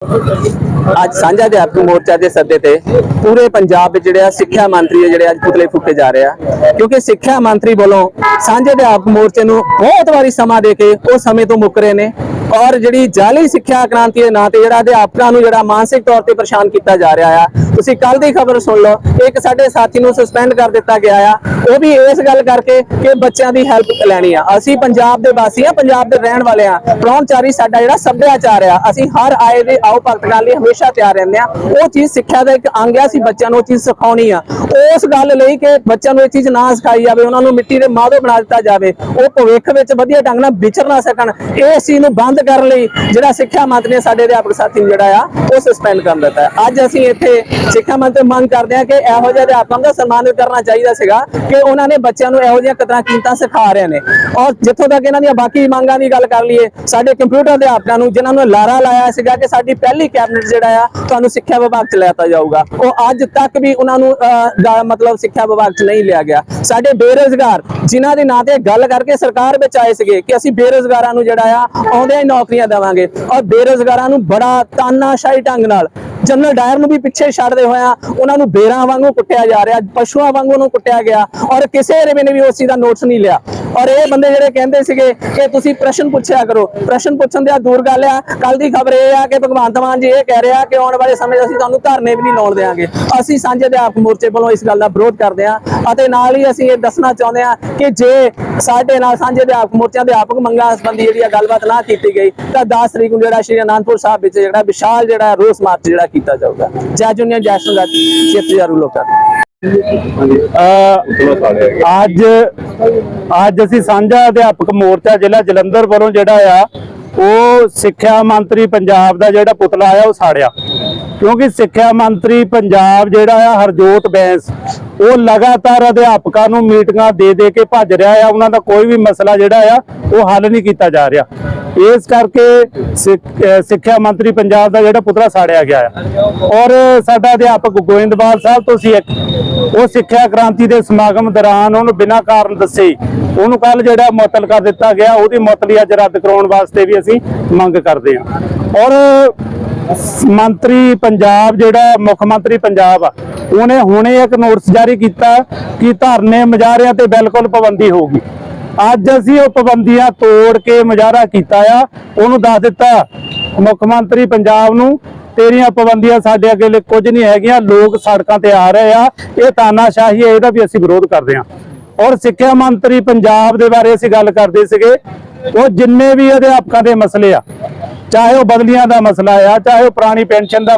ਅੱਜ ਸਾਂਝਾ ਅਧਿਆਪਕ ਮੋਰਚਾ ਦੇ ਸੱਦੇ ਤੇ ਪੂਰੇ ਪੰਜਾਬ ਵਿੱਚ ਜਿਹੜੇ ਆ ਸਿੱਖਿਆ ਮੰਤਰੀ ਆ ਜਿਹੜੇ ਅੱਜ ਪੁਤਲੇ ਫੂਕੇ ਜਾ ਰਹੇ ਆ। ਕਿਉਂਕਿ ਸਿੱਖਿਆ ਮੰਤਰੀ ਵੱਲੋਂ ਸਾਂਝੇ ਅਧਿਆਪਕ ਮੋਰਚੇ ਨੂੰ ਬਹੁਤ ਵਾਰੀ ਸਮਾਂ ਦੇ ਕੇ ਉਹ ਸਮੇਂ ਤੋਂ ਮੁੱਕ ਰਹੇ ਨੇ। ਔਰ ਜਿਹੜੀ ਜਾਲੀ ਸਿੱਖਿਆ ਕ੍ਰਾਂਤੀ ਦੇ ਨਾਂ ਤੇ ਜਿਹੜਾ ਅਧਿਆਪਕਾਂ ਨੂੰ ਜਿਹੜਾ ਮਾਨਸਿਕ ਤੌਰ ਤੇ ਪਰੇਸ਼ਾਨ ਕੀਤਾ ਜਾ ਰਿਹਾ ਆ, ਤੁਸੀਂ ਕੱਲ ਦੀ ਖਬਰ ਸੁਣ ਲਓ, ਇੱਕ ਸਾਡੇ ਸਾਥੀ ਨੂੰ ਸਸਪੈਂਡ ਕਰ ਦਿੱਤਾ ਗਿਆ ਆ, ਉਹ ਵੀ ਇਸ ਗੱਲ ਕਰਕੇ ਕਿ ਬੱਚਿਆਂ ਦੀ ਹੈਲਪ ਲੈਣੀ ਆ। ਅਸੀਂ ਪੰਜਾਬ ਦੇ ਵਾਸੀ ਆ, ਪੰਜਾਬ ਦੇ ਰਹਿਣ ਵਾਲੇ ਆ। ਪ੍ਰਾਹੁਣਚਾਰੀ ਸਾਡਾ ਜਿਹੜਾ ਸੱਭਿਆਚਾਰ ਆ, ਅਸੀਂ ਹਰ ਆਏ ਦੇ ਆਓ ਭਗਤ ਕਰਨ ਲਈ ਹਮੇਸ਼ਾ ਤਿਆਰ ਰਹਿੰਦੇ ਆ। ਉਹ ਚੀਜ਼ ਸਿੱਖਿਆ ਦਾ ਇੱਕ ਅੰਗ ਆ, ਅਸੀਂ ਬੱਚਿਆਂ ਨੂੰ ਉਹ ਚੀਜ਼ ਸਿਖਾਉਣੀ ਆ। ਉਸ ਗੱਲ ਲਈ ਕਿ ਬੱਚਿਆਂ ਨੂੰ ਇਹ ਚੀਜ਼ ਨਾ ਸਿਖਾਈ ਜਾਵੇ, ਉਹਨਾਂ ਨੂੰ ਮਿੱਟੀ ਦੇ ਮਾਦੋ ਬਣਾ ਦਿੱਤਾ ਜਾਵੇ, ਉਹ ਭਵਿੱਖ ਵਿੱਚ ਵਧੀਆ ਢੰਗ ਨਾਲ ਵਿਚਰ ਨਾ ਸਕਣ ਇਸ ਚੀਜ਼ ਨੂੰ ਬੰਦ ਕਰਨ ਲਈ ਜਿਹੜਾ ਸਿੱਖਿਆ ਮੰਤਰੀ ਨੇ ਸਾਡੇ ਅਧਿਆਪਕ ਸਾਥੀ ਨੂੰ ਜਿਹੜਾ ਆ ਉਹ ਸਸਪੈਂਡ ਕਰ ਦਿੱਤਾ ਅੱਜ ਅਸੀਂ ਇੱਥੇ ਸਿੱਖਿਆ ਮੰਤਰੀ ਮੰਗ ਕਰਦੇ ਹਾਂ ਕਿ ਇਹੋ ਜਿਹੇ ਅਧਿਆਪਕਾਂ ਦਾ ਸਨਮਾਨ ਕਰਨਾ ਚਾਹੀਦਾ ਸੀਗਾ ਕਿ ਉਹਨਾਂ ਨੇ ਬੱਚਿਆਂ ਨੂੰ ਇਹੋ ਜਿਹੀਆਂ ਕਦਰਾਂ ਕੀਮਤਾਂ ਸਿਖਾ ਰਹੇ ਨੇ। ਔਰ ਜਿੱਥੋਂ ਤੱਕ ਇਹਨਾਂ ਦੀਆਂ ਬਾਕੀ ਮੰਗਾਂ ਦੀ ਗੱਲ ਕਰ ਲਈਏ ਸਾਡੇ ਕੰਪਿਊਟਰ ਅਧਿਆਪਕਾਂ ਨੂੰ ਜਿਨ੍ਹਾਂ ਨੂੰ ਲਾਰਾ ਲਾਇਆ ਸੀਗਾ ਕਿ ਸਾਡੀ ਪਹਿਲੀ ਕੈਬਨਿਟ ਜਿਹੜਾ ਆ ਤੁਹਾਨੂੰ ਸਿੱਖਿਆ ਵਿਭਾਗ ਚ ਲੈਤਾ ਜਾਊਗਾ। ਉਹ ਅੱਜ ਤੱਕ ਵੀ ਉਹਨਾਂ ਨੂੰ ਅਹ, ਮਤਲਬ ਸਿੱਖਿਆ ਵਿਭਾਗ ਚ ਨਹੀਂ ਲਿਆ ਗਿਆ। ਸਾਡੇ ਬੇਰੋਜ਼ਗਾਰ ਜਿਨ੍ਹਾਂ ਦੇ ਨਾਂ ਤੇ ਗੱਲ ਕਰਕੇ ਸਰਕਾਰ ਵਿੱਚ ਆਏ ਸੀਗੇ ਕਿ ਅਸੀਂ ਬੇਰੋਜ਼ਗਾਰਾਂ ਨੂੰ ਜਿਹੜਾ ਆ ਆਉਂਦਿਆਂ ਨੌਕਰੀਆਂ ਦੇਵਾਂਗੇ। ਔਰ ਬੇਰੋਜ਼ਗਾਰਾਂ ਨੂੰ ਬੜਾ ਤਾਨਾਸ਼ਾਹੀ ਢੰਗ ਨਾਲ ਜਨਰਲ ਡਾਇਰ ਨੂੰ ਵੀ ਪਿੱਛੇ ਛੱਡਦੇ ਹੋਇਆ ਉਹਨਾਂ ਨੂੰ ਬੇਰਾਂ ਵਾਂਗੂ ਕੁੱਟਿਆ ਜਾ ਰਿਹਾ, ਪਸ਼ੂਆਂ ਵਾਂਗੂ ਨੂੰ ਕੁੱਟਿਆ ਗਿਆ, ਔਰ ਕਿਸੇ ਰਵੇ ਨੇ ਵੀ ਉਸ ਚੀਜ਼ ਦਾ ਨੋਟਿਸ ਨਹੀਂ ਲਿਆ। ਔਰ ਇਹ ਬੰਦੇ ਜਿਹੜੇ ਕਹਿੰਦੇ ਸੀਗੇ ਕਿ ਤੁਸੀਂ ਪ੍ਰਸ਼ਨ ਪੁੱਛਿਆ ਕਰੋ। ਪ੍ਰਸ਼ਨ ਪੁੱਛਣ ਦੇ ਆ ਦੂਰ ਗੱਲ ਆ ਕੱਲ ਦੀ ਖਬਰ ਇਹ ਆ ਕਿ ਭਗਵੰਤ ਮਾਨ ਜੀ ਇਹ ਕਹਿ ਰਿਹਾ ਕਿ ਆਉਣ ਵਾਲੇ ਸਮੇਂ 'ਚ ਅਸੀਂ ਤੁਹਾਨੂੰ ਧਰਨੇ ਵੀ ਨਹੀਂ ਲਾਉਣ ਦੇਵਾਂਗੇ ਅਸੀਂ ਸਾਂਝੇ ਅਧਿਆਪਕ ਮੋਰਚੇ ਵੱਲੋਂ ਇਸ ਗੱਲ ਦਾ ਵਿਰੋਧ ਕਰਦੇ ਹਾਂ ਅਤੇ ਨਾਲ ਹੀ ਅਸੀਂ ਇਹ ਦੱਸਣਾ ਚਾਹੁੰਦੇ ਹਾਂ ਕਿ ਜੇ ਸਾਡੇ ਨਾਲ ਸਾਂਝੇ ਅਧਿਆਪਕ ਮੋਰਚਿਆਂ ਦੇ ਅਧਿਆਪਕ ਮੰਗਾਂ ਸੰਬੰਧੀ ਜਿਹੜੀ ਆ ਗੱਲਬਾਤ ਨਾ ਕੀਤੀ ਗਈ, ਤਾਂ 10 ਤਰੀਕ ਨੂੰ ਜਿਹੜਾ ਸ਼੍ਰੀ ਅਨੰਦਪੁਰ ਸਾਹਿਬ ਵਿੱਚ ਜਿਹੜਾ ਵਿਸ਼ਾਲ ਜਿਹੜਾ ਰੋਸ ਮਾਰਚ ਜਿਹੜਾ ਕੀਤਾ ਜਾਊਗਾ। ਜੈ ਜੁਨੀਅਰ, ਜੈ ਸੰਗਤ ਚੇਤ ਲੋਕਾਂ ਅਹ ਅੱਜ ਅੱਜ ਅਸੀਂ ਸਾਂਝਾ ਅਧਿਆਪਕ ਮੋਰਚਾ ਜ਼ਿਲ੍ਹਾ ਜਲੰਧਰ ਵੱਲੋਂ ਜਿਹੜਾ ਆ, ਉਹ ਸਿੱਖਿਆ ਮੰਤਰੀ ਪੰਜਾਬ ਦਾ ਜਿਹੜਾ ਪੁਤਲਾ ਆ, ਉਹ ਸਾੜਿਆ। ਕਿਉਂਕਿ ਸਿੱਖਿਆ ਮੰਤਰੀ ਪੰਜਾਬ ਜਿਹੜਾ ਆ, ਹਰਜੋਤ ਬੈਂਸ ਉਹ ਲਗਾਤਾਰ ਅਧਿਆਪਕਾਂ ਨੂੰ ਮੀਟਿੰਗਾਂ ਦੇ ਦੇ ਕੇ ਭੱਜ ਰਿਹਾ ਆ, ਉਹਨਾਂ ਦਾ ਕੋਈ ਵੀ ਮਸਲਾ ਜਿਹੜਾ ਆ, ਉਹ ਹੱਲ ਨਹੀਂ ਕੀਤਾ ਜਾ ਰਿਹਾ। ਇਸ ਕਰਕੇ ਸਿੱਖ- ਸਿੱਖਿਆ ਮੰਤਰੀ ਪੰਜਾਬ ਦਾ ਜਿਹੜਾ ਪੁਤਲਾ ਸਾੜਿਆ ਗਿਆ ਆ। ਔਰ ਸਾਡਾ ਅਧਿਆਪਕ ਗੋਇੰਦਵਾਲ ਸਾਹਿਬ ਤੋਂ ਸੀ ਇੱਕ, ਉਹ ਸਿੱਖਿਆ ਕ੍ਰਾਂਤੀ ਦੇ ਸਮਾਗਮ ਦੌਰਾਨ ਉਹਨੂੰ ਬਿਨਾਂ ਕਾਰਨ ਦੱਸੇ, ਉਹਨੂੰ ਕੱਲ ਜਿਹੜਾ ਮੁਅੱਤਲ ਕਰ ਦਿੱਤਾ ਗਿਆ, ਉਹਦੀ ਮੁਅੱਤਲੀ ਅੱਜ ਰੱਦ ਕਰਾਉਣ ਵਾਸਤੇ ਵੀ ਅਸੀਂ ਮੰਗ ਕਰਦੇ ਹਾਂ। ਔਰ ਮੰਤਰੀ ਪੰਜਾਬ ਜਿਹੜਾ ਮੁੱਖ ਮੰਤਰੀ ਪੰਜਾਬ ਆ, ਉਹਨੇ ਹੁਣੇ ਇੱਕ ਨੋਟਿਸ ਜਾਰੀ ਕੀਤਾ ਕਿ ਧਰਨੇ ਮੁਜ਼ਾਹਰਿਆਂ ਤੇ ਬਿਲਕੁਲ ਪਾਬੰਦੀ ਹੋਊਗੀ। ਅੱਜ ਅਸੀਂ ਉਹ ਪਾਬੰਦੀਆਂ ਤੋੜ ਕੇ ਮੁਜ਼ਾਹਰਾ ਕੀਤਾ ਆ, ਉਹਨੂੰ ਦੱਸ ਦਿੱਤਾ ਮੁੱਖ ਮੰਤਰੀ ਪੰਜਾਬ ਨੂੰ, ਤੇਰੀਆਂ ਪਾਬੰਦੀਆਂ ਸਾਡੇ ਅੱਗੇ ਲਈ ਕੁਝ ਨਹੀਂ ਹੈਗੀਆਂ, ਲੋਕ ਸੜਕਾਂ ਤੇ ਆ ਰਹੇ ਆ, ਇਹ ਤਾਨਾਸ਼ਾਹੀ ਹੈ, ਇਹਦਾ ਵੀ ਅਸੀਂ ਵਿਰੋਧ ਕਰਦੇ ਹਾਂ। ਔਰ ਸਿੱਖਿਆ ਮੰਤਰੀ ਪੰਜਾਬ ਦੇ ਬਾਰੇ ਅਸੀਂ ਗੱਲ ਕਰਦੇ ਸੀਗੇ, ਉਹ ਜਿੰਨੇ ਵੀ ਅਧਿਆਪਕਾਂ ਦੇ ਮਸਲੇ ਆ ਚਾਹੇ ਉਹ ਬਦਲੀਆਂ ਦਾ ਮਸਲਾ ਆ ਚਾਹੇ ਉਹ ਪੁਰਾਣੀ ਪੈਨਸ਼ਨ ਦਾ